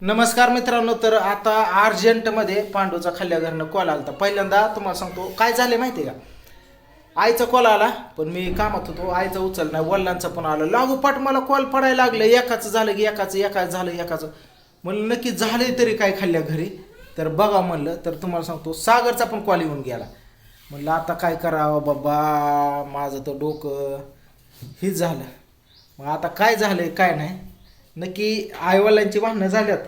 नमस्कार मित्रांनो तर आता अर्जंटमध्ये पांडूचा खाल्ल्या घरनं कॉल आला पहिल्यांदा तुम्हाला सांगतो काय झाले माहिती आहे का? आईचा कॉल आला पण मी कामात होतो आईचा उचल नाही वडिलांचा पण आला. लागोपाठ मला कॉल पडायला लागलं एकाचं झालं की एकाचं एकाच झालं एकाचं. म्हणलं नक्की झाले तरी काय खाल्ल्या घरी? तर बघा म्हणलं तर तुम्हाला सांगतो सागरचा पण कॉल येऊन गेला. म्हणलं आता काय करावं बाबा माझं तर डोकं हेच झालं. मग आता काय झालं काय नाही. नक्की आईवडिलांची भांडणं झाल्यात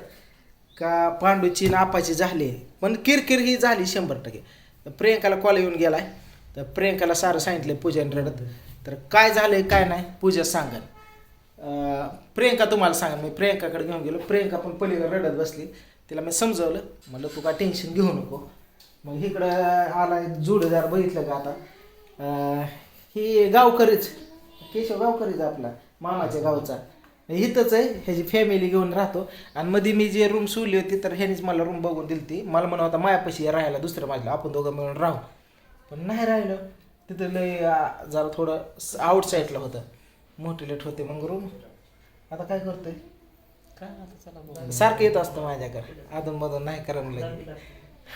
का पांडूची नापाची आपाची झाली? पण किरकिर ही झाली शंभर टक्के. प्रियंकाला कॉल येऊन गेलाय. तर प्रियंकाला सारं सांगितलं पूजा रडत. तर काय झालंय काय नाही पूजा सांगन. प्रियंका तुम्हाला सांगा मी प्रियंकाकडे घेऊन गेलो. प्रियंका पण पलीकडे रडत बसली. तिला मी समजवलं. म्हणलं तू काय टेन्शन घेऊ नको. मग इकडं आला जुडदार बघितलं का आता? ही गावकरीच. केशव गावकरीच आपला. मामाच्या गावचा. इथंच आहे ह्याची फॅमिली घेऊन राहतो. आणि मध्ये मी जे रूम सोडली होती तर ह्यानेच मला रूम बघून दिली ती मला म्हणत होता मायापाशी राहायला दुसरं माझ्या आपण दोघं मिळून राहू. पण नाही राहिलं. तिथं लय जरा थोडं आउटसाईडला होतं. मोठी लेट होते मग रूम आता काय करतोय? काय. सारखं येत असतं माझ्याकडे. अधून मधून नाही करा म्हणलं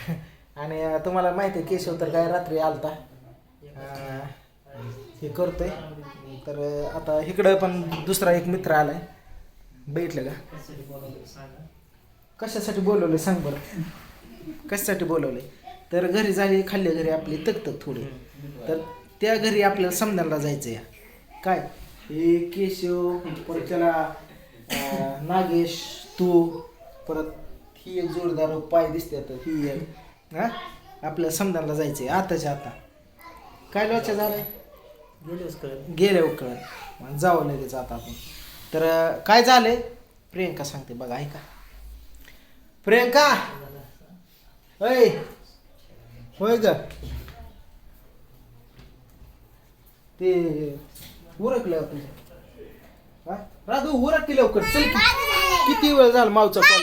आणि तुम्हाला माहिती आहे केशव तर काय रात्री आलता. हे करतोय. तर आता इकडं पण दुसरा एक मित्र आलाय. बैठलं का? कशासाठी बोलवलंय सांग बरं. कशासाठी बोलवलंय? तर घरी झाली खाल्ल्या घरी आपली तकतक थोडी. तर त्या घरी आपल्याला समजायला जायचं या. काय? हे केशव परत त्याला नागेश तू परत ही एक जोरदार पाय दिसते आता ही एक. हा? आपल्याला समजायला जायचंय आताच्या आता. काय लोचा गेले उकळत मग जाऊ लगेच आता आपण. तर काय झालंय? प्रियंका सांगते बघा ऐका. प्रियंका! होय होय ग. ते उरकलं हा? राधू उरक की लवकर. चल की. किती वेळ झाला मावचा कॉल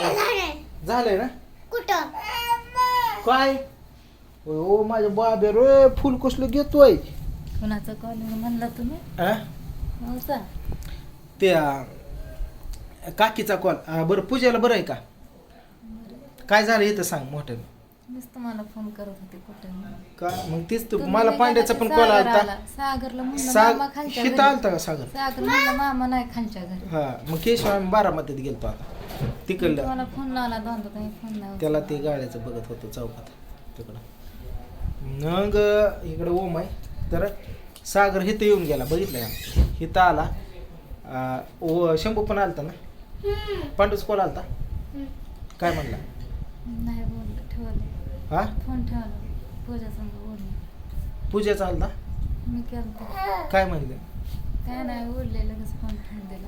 झालंय. ना? कुठं? काय? ओ माझ्या बाबे रे फुल कसलं घेतोय? कुणाचा कॉल म्हणला तुम्ही? हा? नव्हता ते काकीचा कॉल बरं पूजेला बरं आहे का? काय झालं इथं सांग मोठं मीच तुम्हाला फोन करत होते कुठं? का? मग तेच तू तुम्ही मला पांड्याचा पण कॉल सागर आलता. आला. सागरला म्हणलं साग खालच्या. आलता का सागर? सागर म्हणलं मामा नाही खालच्या घरी. हा मग केशव आम्ही बारामतीत गेलतो आता. तिकडलं. तुम्हाला फोन लावला दोनदा तुम्ही फोन लावला त्याला ते गाड्याचं बघत होतो चौकात तिकडं. मग इकडं ओम आहे. तर सागर हिथं येऊन गेला बघितलं का? हिथं आला. ओ शंभू पण आलता ना? पांडूच कॉल आलता? काय म्हणला? नाही बोललं ठेवलं. हा? फोन ठेवला पूजा संग बोलले. पूजाचा आलता? मी केलं काय म्हणले? काय नाही बोलले लगेच फोन ठेवून दिला.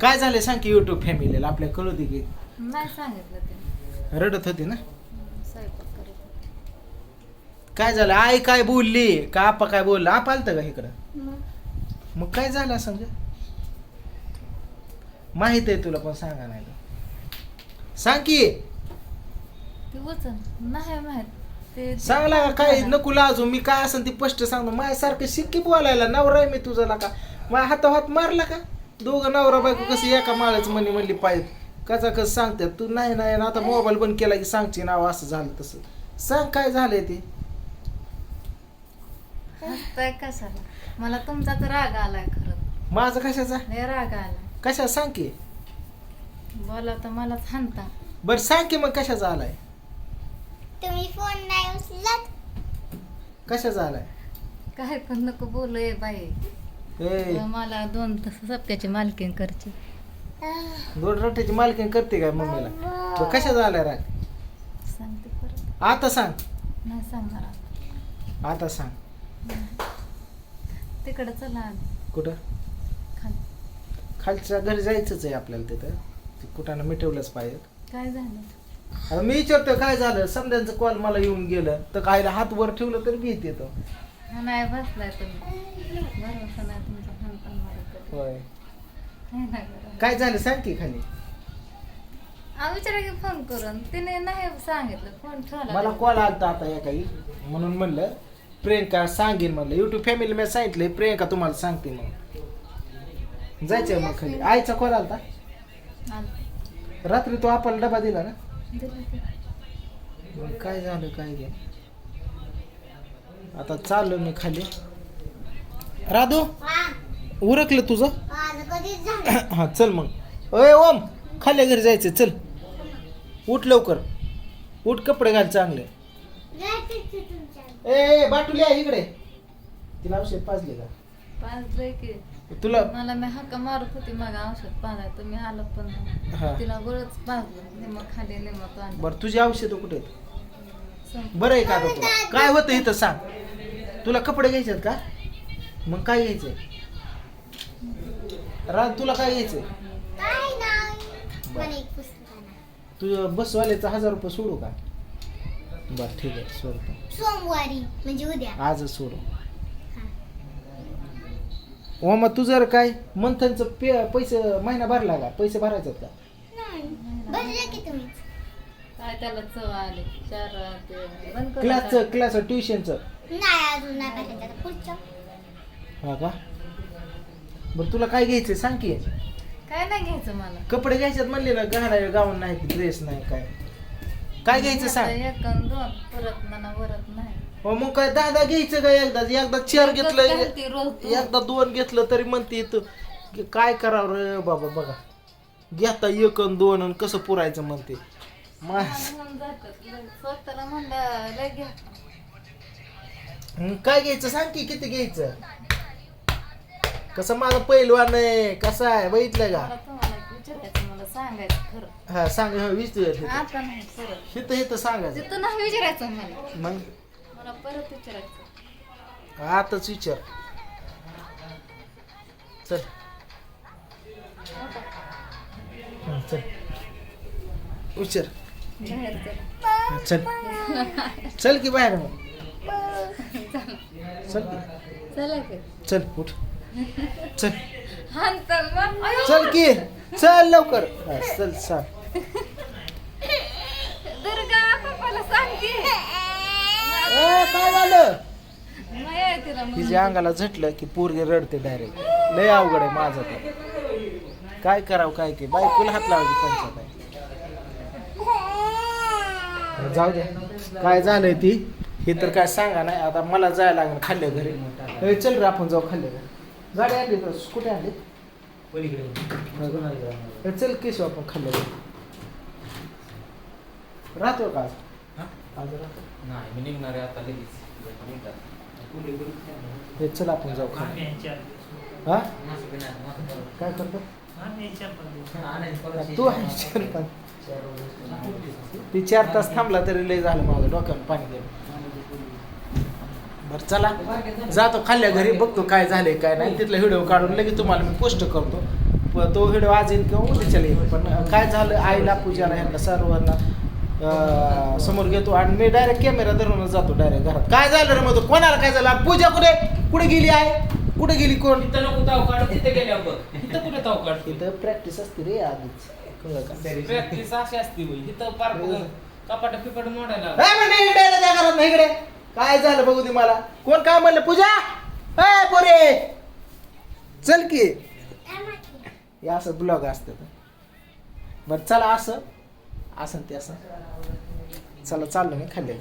काय झालं सांग की युट्यूब फॅमिलीला आपल्या कळू दे की. नाही सांगितलं ते. रडत होती ना? स्वयंपाक. काय झालं? आई काय बोलली? का आपा काय बोलला? आप आलतं का इकडं? मग? काय झालं समजा माहीत आहे तुला पण सांगा नाही तर. सांग की. ते वचन नाही माहीत. ते सांगला का काय? नको लाजू. मी काय असेल ती स्पष्ट सांगतो. माझ्यासारखं शिक्की बोलायला नवरा आहे मी तुझा का माझ्या हाता हात मारला का? दोघं नवरा बायको कसं एका माळ्याच म्हणी म्हणली पाहिजे कसा कसं सांगतात? तू नाही नाही. आता मोबाईल बंद केला की सांगची नाव असं झालं तसं. सांग काय झालंय ते? हसताय कशाला? मला तुमचाच राग आलाय खरं. माझं कशाचा? लय राग आलाय. कशा सांग की. बोला तर मलाच हानता बरं सांग की मग कशाचा आलाय? तुम्ही फोन नाही उचलत? कशाचा आलाय? काय पण नको बोलू ये बाई. ए. मला दोन तास सप्त्याची मालकीन करची दोन रट्ट्याची मालकीण करते काय मम्मीला? बरं कशाचा आलाय राग? सांगते परत. आता सांग. नाही सांगणार आता. आता सांग. तिकडं चला. कुठं? खाली. खालच्या घरी जायचंच आहे आपल्याला तिथं. ते कुठानं मिटवलंच पाहिजे. काय झालं? आता मी विचारतो काय झालं? समध्यांचं कॉल मला येऊन गेलं. तर कायला हात वर ठेवलं तरी मी येतो. हा नाही बसलाय तुम्ही. भरोसा नाही तुमचा होय. नाही ना गं. काय झालं? सांग की खाली. आ विचारा की फोन करून. तिने नाही सांगितलं फोन ठेवला मला कॉल आलता आता या काही म्हणून म्हणलं प्रियंका सांगेन म्हणलं. युट्यूब फॅमिली मी सांगितलंय प्रियंका तुम्हाला सांगते मग जायचंय मग खाली. आईचा कॉल आलता? रात्री तो आपला डबा दिला ना? मग काय झालं काय घे आता चाललो मी खाली. राधू उरकलं तुझं? हा चल मग. अय ओम खाल्या घरी जायचं चल. उठ लवकर. उठ कपडे घाल चांगले. ए ए, बाटुली आहे इकडे. तिला औषध पाजले का? पाजलंय की. तुला मला मी हक्का मारत होती मग औषध पाजाय तुम्ही आलं पण नाही. हा. तिला बरंच पाजलं. निम खाली निम पाणी बरं तुझी औषधं कुठे आहेत? बरं आहे का आता तुला काय होतं इथं सांग. तुला कपडे घ्यायचे आहेत का? मग काय घ्यायचंय? राज तुला काय घ्यायचंय? काय नाही. मला एक पुस्तक आणा. तुझं बसवाल्याचा हजार रुपये सोडू का? बरं ठीक आहे सोडतो. सोमवारी म्हणजे उद्या. आजच सोडू. हा. मग तू जर काय मंथनचं पे पैसे महिना भरला का? पैसे भरायचे का? नाही बरं की तुम्ही. काय त्याला चव आले? चार ते बंद करून क्लासचं. क्लास ट्युशनचं. नाही अजून नाही पाहिजे आता पुढचं. हा का? बरं तुला काय घ्यायचंय? सांग की. काय नाही घ्यायचं मला. कपडे घ्यायच्यात म्हणले ना घालाय गाऊन नाही ड्रेस नाही काय? काय घ्यायचं सांग? एक दोन परत मला वरत नाही. हो मग काय दादा घ्यायचं का एकदा? एकदा चार एकच घेतलं घालते रोज तू. एकदा दोन घेतलं तरी म्हणते तू. की काय करावं रे बाबा बघा. घेता एक अन दोन अन कसं पुरायचं म्हणते. मास होऊन जातात. लय स्वतःला म्हणलं लय घ्या. हं, काय घ्यायचं सांग की किती घ्यायचं? कसं माझं पहिलवान आहे कसं आहे बघितलं का? मला तुम्हाला एक विचारायचं मला सांगायचं खरं. हा सांग हा, वीस दिवस आता नाही परत हिथं हिथं सांगायचं. तिथं नाही विचारायचं मला. मग? मला परत विचारायचं. आताच विचार. चल. हं, चल. विचार हं, चल चल की बाहेर मग. चल की. चला की. चल उठ. चल. हान मग. चल की. चल लवकर. हा, चल सांग. दुर्गा पप्पाला सांग की. ए, काय झालं? नाही आहे तिला म्हणून. तिच्या अंगाला झटलं की पोरगे रडते डायरेक्ट लय अवघड आहे माझं तर काय करावं काय की बायकोला हात लावायची पंचायत आहे. जाऊ दे काय झालंय ती? हे तर काय सांगा नाही. आता मला जायला लागणार खाल्ल्या घरी. ए, चल रे आपण जाऊ खाल्ल्या घरी. गाडी आणली कुठे आणली? ए, चल केशव आपण खाल्ल्या घरी राहतो का आज? राहतो. नाही मी निघणार आहे आता लगेच. हे चल आपण जाऊ हा? काय करतो? तू चार पाच ती चार तास थांबला तरी लय झालं माझं डोक्यावर पाणी गेलं. बरं चला. जातो खाल्ल्या घरी बघतो काय झालंय काय नाही. तिथला व्हिडिओ काढून लगेच तुम्हाला मी पोस्ट करतो. तो व्हिडिओ आज येईल किंवा उद्याच्याला येईल. पण काय झालं आईला पूजाला ह्यांना सर्वांना समोर घेतो आणि मी डायरेक्ट कॅमेरा धरूनच जातो डायरेक्ट घरात. काय झालं रे मग कोणाला काय झालं? आणि पूजा कुठे? कुठे गेली आहे कुठे गेली कोण? इथं नको ताव काढ तिथे गेल्यावर बघ. इथं कुठे ताव काढ? इथं प्रॅक्टिस असते रे आधीच. प्रॅक्टिस अशी असते. इथं पार कपाट फिकट मोडायला इकडे घरात नाही इकडे. काय झालं बघू दे मला? कोण काय म्हणलं? पूजा? अय पोरे! चल की. हे असं ब्लॉग असतं बरं चला असं. असं ते असं. चला चाललो मी खाल्ले